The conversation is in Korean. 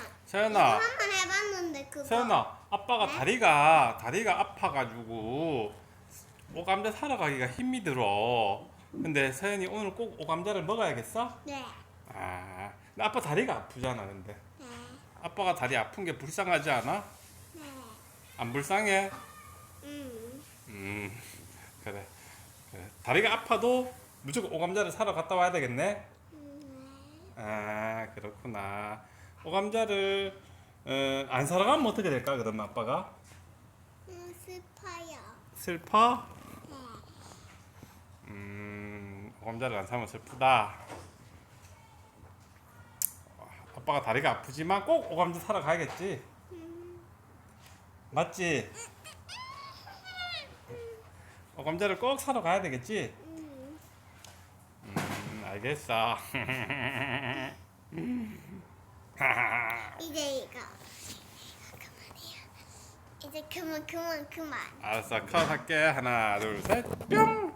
이거 서연아, 한번 해봤는데 그거. 서연아, 아빠가 네? 다리가 다리가 아파가지고 오감자 사러 가기가 힘이 들어. 근데 서연이 오늘 꼭 오감자를 먹어야겠어? 네. 아, 근데 아빠 다리가 아프잖아, 근데. 네. 아빠가 다리 아픈 게 불쌍하지 않아? 네. 안 불쌍해? 음. 음, 그래. 그래. 다리가 아파도 무조건 오감자를 사러 갔다 와야 되겠네? 음. 아, 그렇구나. 오감자를 어, 안 사러 가면 어떻게 될까, 그러면 아빠가? 음, 슬퍼요. 슬퍼? 네. 음, 오감자를 안 사면 슬프다. 아빠가 다리가 아프지만 꼭 오감자 사러 가야겠지? 맞지? 오감자를 꼭 사러 가야 되겠지? 음. 음, 알겠어. 이제 이거. 그만해요. 이제 그만 그만 그만. 알았어, 컷 할게. 하나, 둘, 셋, 뿅!